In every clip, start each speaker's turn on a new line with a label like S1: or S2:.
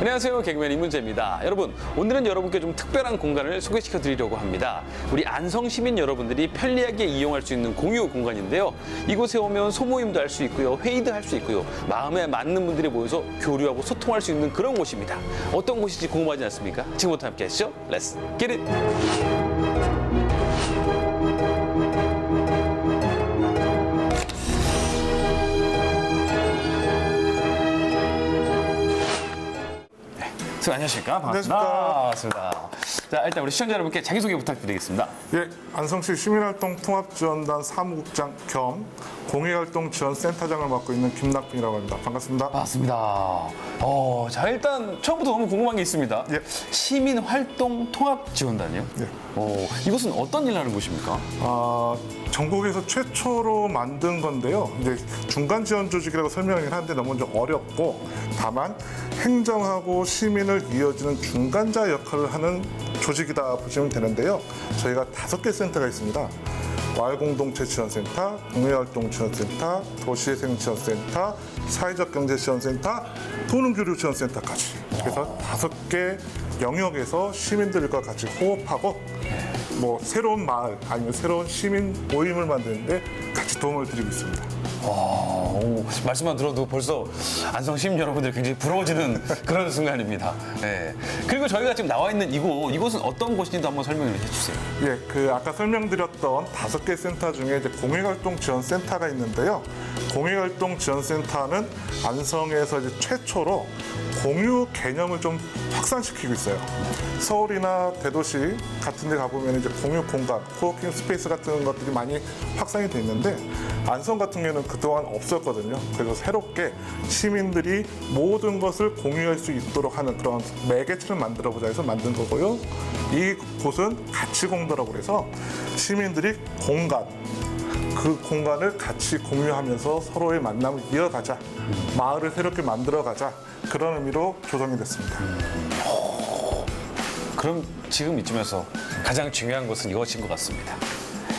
S1: 안녕하세요. 개그맨 이문재입니다. 여러분, 오늘은 여러분께 좀 특별한 공간을 소개시켜 드리려고 합니다. 우리 안성 시민 여러분들이 편리하게 이용할 수 있는 공유 공간인데요. 이곳에 오면 소모임도 할 수 있고요. 회의도 할 수 있고요. 마음에 맞는 분들이 모여서 교류하고 소통할 수 있는 그런 곳입니다. 어떤 곳인지 궁금하지 않습니까? 지금부터 함께 하시죠. Get it! 선생님 안녕하십니까? 반갑습니다.
S2: 안녕하십니까.
S1: 반갑습니다. 자, 일단 우리 시청자 여러분께 자기소개 부탁드리겠습니다.
S2: 예, 안성시 시민활동 통합지원단 사무국장 겸 공익활동 지원센터장을 맡고 있는 김낙빈이라고 합니다. 반갑습니다.
S1: 반갑습니다. 어, 자, 일단 처음부터 너무 궁금한 게 있습니다.
S2: 예.
S1: 시민 활동 통합 지원단이요?
S2: 예.
S1: 어, 이곳은 어떤 일 하는 곳입니까?
S2: 아, 전국에서 최초로 만든 건데요. 이제 중간 지원 조직이라고 설명을 하는데 너무 좀 어렵고 다만 행정하고 시민을 이어주는 중간자 역할을 하는 조직이다 보시면 되는데요. 저희가 다섯 개 센터가 있습니다. 마을공동체 지원센터, 공예활동 지원센터, 도시재생 지원센터, 사회적 경제 지원센터, 도능교류 지원센터까지. 그래서 다섯 개 영역에서 시민들과 같이 호흡하고 뭐 새로운 마을 아니면 새로운 시민 모임을 만드는데 같이 도움을 드리고 있습니다.
S1: 어, 오, 말씀만 들어도 벌써 안성 시민 여러분들 굉장히 부러워지는 그런 순간입니다. 예. 그리고 저희가 지금 나와 있는 이곳, 이곳은 어떤 곳인지도 한번 설명을 해주세요.
S2: 예, 그 아까 설명드렸던 다섯 개 센터 중에 이제 공익활동 지원 센터가 있는데요. 공익활동 지원 센터는 안성에서 이제 최초로 공유 개념을 좀 확산시키고 있어요. 서울이나 대도시 같은 데 가보면 이제 공유 공간, 코워킹 스페이스 같은 것들이 많이 확산이 돼 있는데 안성 같은 경우는 그동안 없었거든요. 그래서 새롭게 시민들이 모든 것을 공유할 수 있도록 하는 그런 매개체를 만들어 보자 해서 만든 거고요. 이 곳은 가치 공도라고 그래서 시민들이 공간, 그 공간을 같이 공유하면서 서로의 만남을 이어가자, 마을을 새롭게 만들어가자 그런 의미로 조성이 됐습니다.
S1: 그럼 지금 이쯤에서 가장 중요한 것은 이것인 것 같습니다.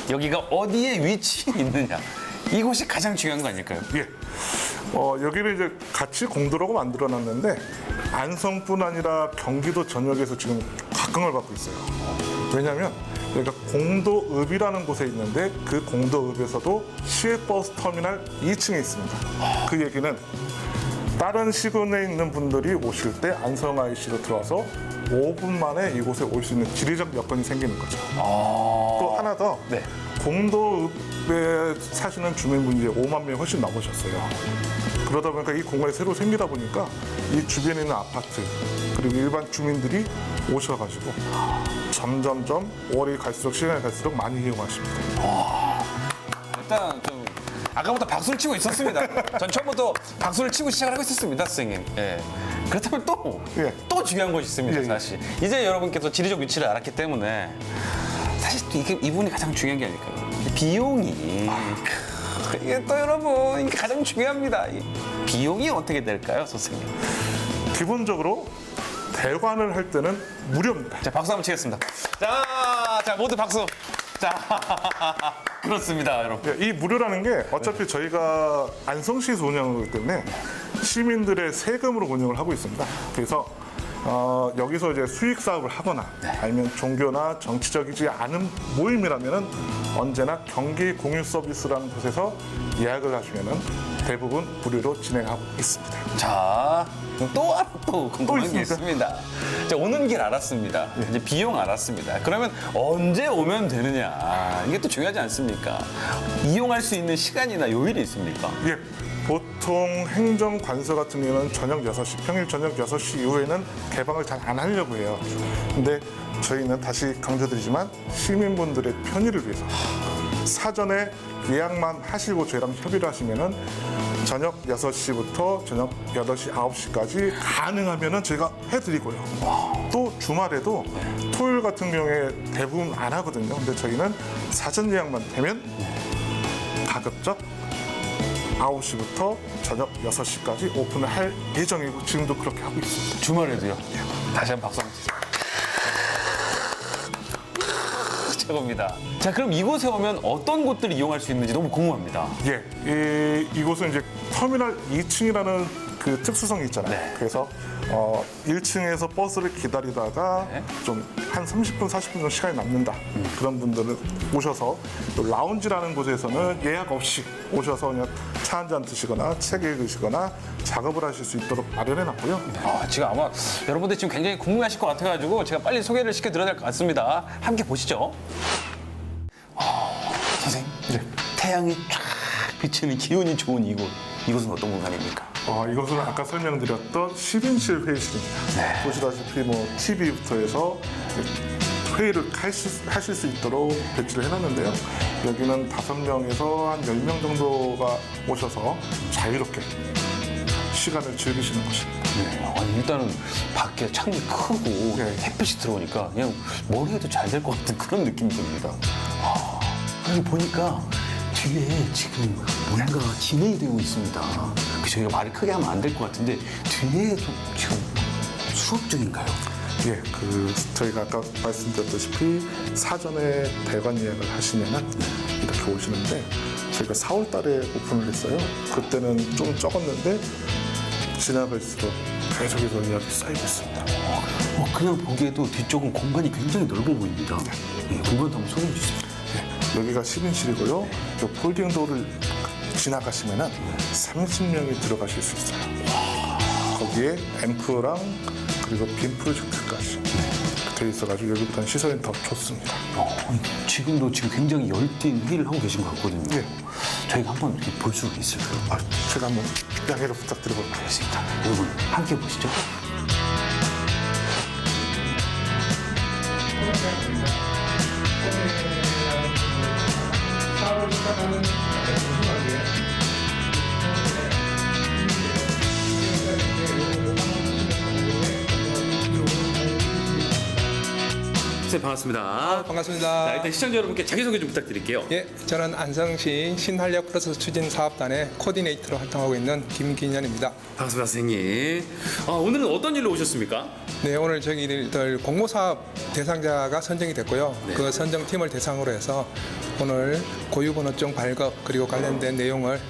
S1: 여기가 어디에 위치해 있느냐. 이곳이 가장 중요한 거 아닐까요?
S2: 예. 어, 여기를 이제 같이 공도라고 만들어 놨는데 안성뿐 아니라 경기도 전역에서 지금 각광을 받고 있어요. 왜냐하면 여기가 공도읍이라는 곳에 있는데 그 공도읍에서도 시외버스 터미널 2층에 있습니다. 그 얘기는 다른 시군에 있는 분들이 오실 때 안성 IC로 들어와서 5분 만에 이곳에 올 수 있는 지리적 여건이 생기는 거죠. 또 하나 더
S1: 네.
S2: 공도읍에 사시는 주민분이 이제 5만 명이 훨씬 넘으셨어요. 그러다 보니까 이 공간이 새로 생기다 보니까 이 주변에 있는 아파트 그리고 일반 주민들이 오셔가지고 점점점 월이 갈수록 시간이 갈수록 많이 이용하십니다.
S1: 일단 좀 아까부터 박수를 치고 있었습니다. 전 처음부터 박수를 치고 시작을 하고 있었습니다, 선생님. 예. 그렇다면 또,
S2: 예.
S1: 또 중요한 것이 있습니다,
S2: 예, 예.
S1: 사실. 이제 여러분께서 지리적 위치를 알았기 때문에 사실 또 이게, 이분이 가장 중요한 게 아닐까요? 비용이. 크, 이게 또 여러분, 이게 가장 중요합니다. 이 비용이 어떻게 될까요, 선생님?
S2: 기본적으로 대관을 할 때는 무료입니다.
S1: 자, 박수 한번 치겠습니다. 자, 자, 모두 박수. 자, 그렇습니다, 여러분.
S2: 예, 이 무료라는 게 어차피 저희가 안성시에서 운영하고 있기 때문에 시민들의 세금으로 운영을 하고 있습니다. 그래서 어, 여기서 이제 수익 사업을 하거나 아니면 종교나 정치적이지 않은 모임이라면은 언제나 경기 공유 서비스라는 곳에서 예약을 하시면은 대부분 무료로 진행하고 있습니다.
S1: 자, 또 하나 또 궁금한 게
S2: 있습니까?
S1: 있습니다. 자, 오는 길 알았습니다. 이제 비용 알았습니다. 그러면 언제 오면 되느냐? 이게 또 중요하지 않습니까? 이용할 수 있는 시간이나 요일이 있습니까?
S2: 예. 보통 행정관서 같은 경우는 저녁 6시, 평일 저녁 6시 이후에는 개방을 잘 안 하려고 해요. 근데 저희는 다시 강조드리지만 시민분들의 편의를 위해서 사전에 예약만 하시고 저희랑 협의를 하시면은 저녁 6시부터 저녁 8시, 9시까지 가능하면은 저희가 해드리고요. 또 주말에도 토요일 같은 경우에 대부분 안 하거든요. 근데 저희는 사전 예약만 되면 가급적 9시부터 저녁 6시까지 오픈을 할 예정이고 지금도 그렇게 하고 있습니다.
S1: 주말에도요. 다시 한번 박수 한번 치세요. 최고입니다. 자, 그럼 이곳에 오면 어떤 곳들을 이용할 수 있는지 너무 궁금합니다.
S2: 예, 이, 이곳은 이제 터미널 2층이라는 그 특수성이 있잖아요.
S1: 네.
S2: 그래서 어, 1층에서 버스를 기다리다가
S1: 네.
S2: 좀한 30분, 40분 정도 시간이 남는다. 그런 분들은 오셔서 또 라운지라는 곳에서는 예약 없이 오셔서 그냥 차 한 잔 드시거나 책 읽으시거나 작업을 하실 수 있도록 마련해 놨고요.
S1: 아, 지금 아마 여러분들 지금 굉장히 궁금해하실 것 같아가지고 제가 빨리 소개를 시켜드려야 될 것 같습니다. 함께 보시죠. 아, 선생님, 태양이 쫙 비치는 기운이 좋은 이곳. 이곳은 어떤 공간입니까?
S2: 어, 이것은 아까 설명드렸던 10인실 회의실입니다. 보시다시피 뭐 TV부터 해서 회의를 하실, 하실 수 있도록 배치를 해놨는데요. 여기는 다섯 명에서 한 10명 정도가 오셔서 자유롭게 시간을 즐기시는 곳입니다.
S1: 네, 아니, 일단은 밖에 창이 크고
S2: 네.
S1: 햇빛이 들어오니까 그냥 뭘 해도 잘 될 것 같은 그런 느낌이 듭니다. 아, 여기 보니까 뒤에 지금 뭔가 진행이 되고 있습니다. 그 저희가 말을 크게 하면 안 될 것 같은데 뒤에도 지금 수업 중인가요?
S2: 예, 그 저희가 아까 말씀드렸다시피 사전에 대관 예약을 하시면은 이렇게 오시는데 저희가 4월 달에 오픈을 했어요. 그때는 좀 적었는데 지나갈수록 계속해서 예약이 쌓이고 있습니다.
S1: 어, 그냥 보기에도 뒤쪽은 공간이 굉장히 넓어 보입니다. 네, 공간도 한번 소개해 주세요.
S2: 예, 여기가 10인실이고요. 요 폴딩 도어를 지나가시면은 30명이 들어가실 수 있어요. 거기에 앰프랑 그리고 빔 프로젝트까지 돼 있어가지고 여기부터는 시설이 더 좋습니다.
S1: 어, 지금도 지금 굉장히 열띤 회의를 하고 계신 것 같거든요.
S2: 예.
S1: 저희가 한번 이렇게 볼 수 있을까요?
S2: 아, 제가 한번 양해를 부탁드려볼게요.
S1: 알겠습니다. 여러분 함께 보시죠. 네, 반갑습니다.
S3: 반갑습니다.
S1: 자, 일단 시청자 여러분께 자기소개 좀 부탁드릴게요.
S3: 예, 저는 안성시 신활력 플러스 추진 사업단의 코디네이터로 활동하고 있는 김기년입니다.
S1: 반갑습니다, 선생님. 아, 오늘은 어떤 일로 오셨습니까?
S3: 네, 오늘 저희들 공모 사업 대상자가 선정이 됐고요. 그 선정팀을 대상으로 해서 오늘 고유번호증 발급 그리고 관련된 내용을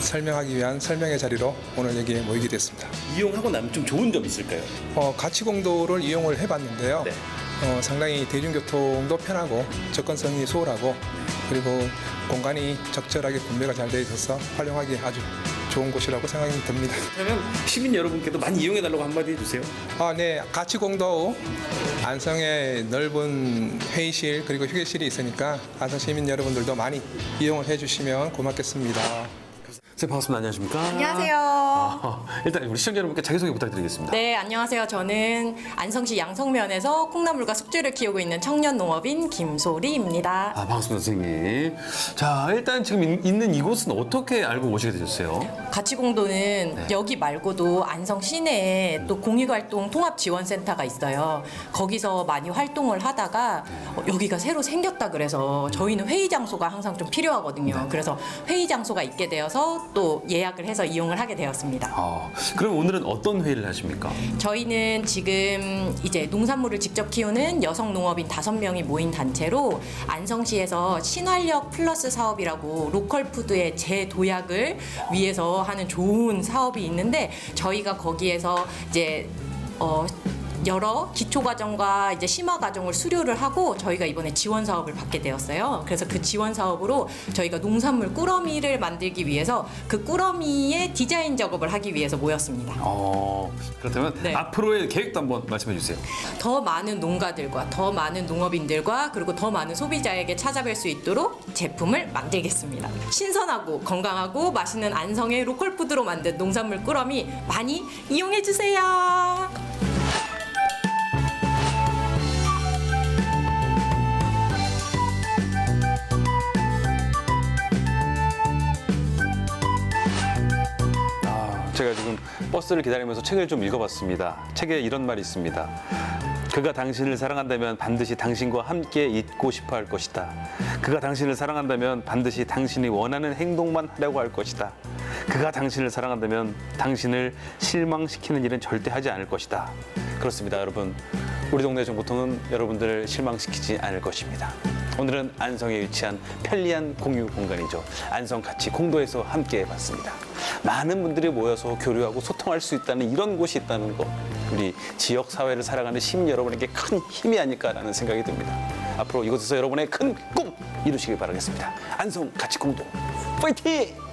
S3: 설명하기 위한 설명의 자리로 오늘 여기에 모이게 됐습니다.
S1: 이용하고 나면 좀 좋은 점 있을까요?
S3: 어, 가치공도를 이용을 해봤는데요.
S1: 네.
S3: 어, 상당히 대중교통도 편하고 접근성이 수월하고 그리고 공간이 적절하게 분배가 잘 되어 있어서 활용하기 아주 좋은 곳이라고 생각이 듭니다.
S1: 그러면 시민 여러분께도 많이 이용해달라고 한마디 해주세요.
S3: 아, 네. 가치공도 안성에 넓은 회의실 그리고 휴게실이 있으니까 안성 시민 여러분들도 많이 이용을 해주시면 고맙겠습니다.
S1: 선생님 반갑습니다. 안녕하십니까?
S4: 안녕하세요.
S1: 아, 일단 우리 시청자 여러분께 자기소개 부탁드리겠습니다.
S4: 네, 안녕하세요. 저는 안성시 양성면에서 콩나물과 숙주를 키우고 있는 청년 농업인 김소리입니다.
S1: 아, 반갑습니다, 선생님. 자, 일단 지금 있- 있는 이곳은 어떻게 알고 오시게 되셨어요?
S4: 가치공도는 여기 말고도 안성 시내에 또 공익활동 통합지원센터가 있어요. 거기서 많이 활동을 하다가 어, 여기가 새로 생겼다 그래서 저희는 회의 장소가 항상 좀 필요하거든요. 그래서 회의 장소가 있게 되어서 또 예약을 해서 이용을 하게 되었습니다.
S1: 아, 그럼 오늘은 어떤 회의를 하십니까?
S4: 저희는 지금 이제 농산물을 직접 키우는 여성 농업인 다섯 명이 모인 단체로 안성시에서 신활력 플러스 사업이라고 로컬 푸드의 재도약을 위해서 하는 좋은 사업이 있는데 저희가 거기에서 이제 어 여러 기초 과정과 이제 심화 과정을 수료를 하고 저희가 이번에 지원 사업을 받게 되었어요. 그래서 그 지원 사업으로 저희가 농산물 꾸러미를 만들기 위해서 그 꾸러미의 디자인 작업을 하기 위해서 모였습니다.
S1: 어, 그렇다면
S4: 네.
S1: 앞으로의 계획도 한번 말씀해 주세요.
S4: 더 많은 농가들과 더 많은 농업인들과 그리고 더 많은 소비자에게 찾아뵐 수 있도록 제품을 만들겠습니다. 신선하고 건강하고 맛있는 안성의 로컬 푸드로 만든 농산물 꾸러미 많이 이용해 주세요.
S1: 제가 지금 버스를 기다리면서 책을 좀 읽어봤습니다. 책에 이런 말이 있습니다. 그가 당신을 사랑한다면 반드시 당신과 함께 있고 싶어 할 것이다. 그가 당신을 사랑한다면 반드시 당신이 원하는 행동만 하려고 할 것이다. 그가 당신을 사랑한다면 당신을 실망시키는 일은 절대 하지 않을 것이다. 그렇습니다, 여러분. 우리 동네 정보통은 여러분들을 실망시키지 않을 것입니다. 오늘은 안성에 위치한 편리한 공유 공간이죠. 안성 같이 공도에서 함께 해봤습니다. 많은 분들이 모여서 교류하고 소통할 수 있다는 이런 곳이 있다는 것. 우리 지역 사회를 살아가는 시민 여러분에게 큰 힘이 아닐까라는 생각이 듭니다. 앞으로 이곳에서 여러분의 큰 꿈 이루시길 바라겠습니다. 안성 가치 공동 파이팅!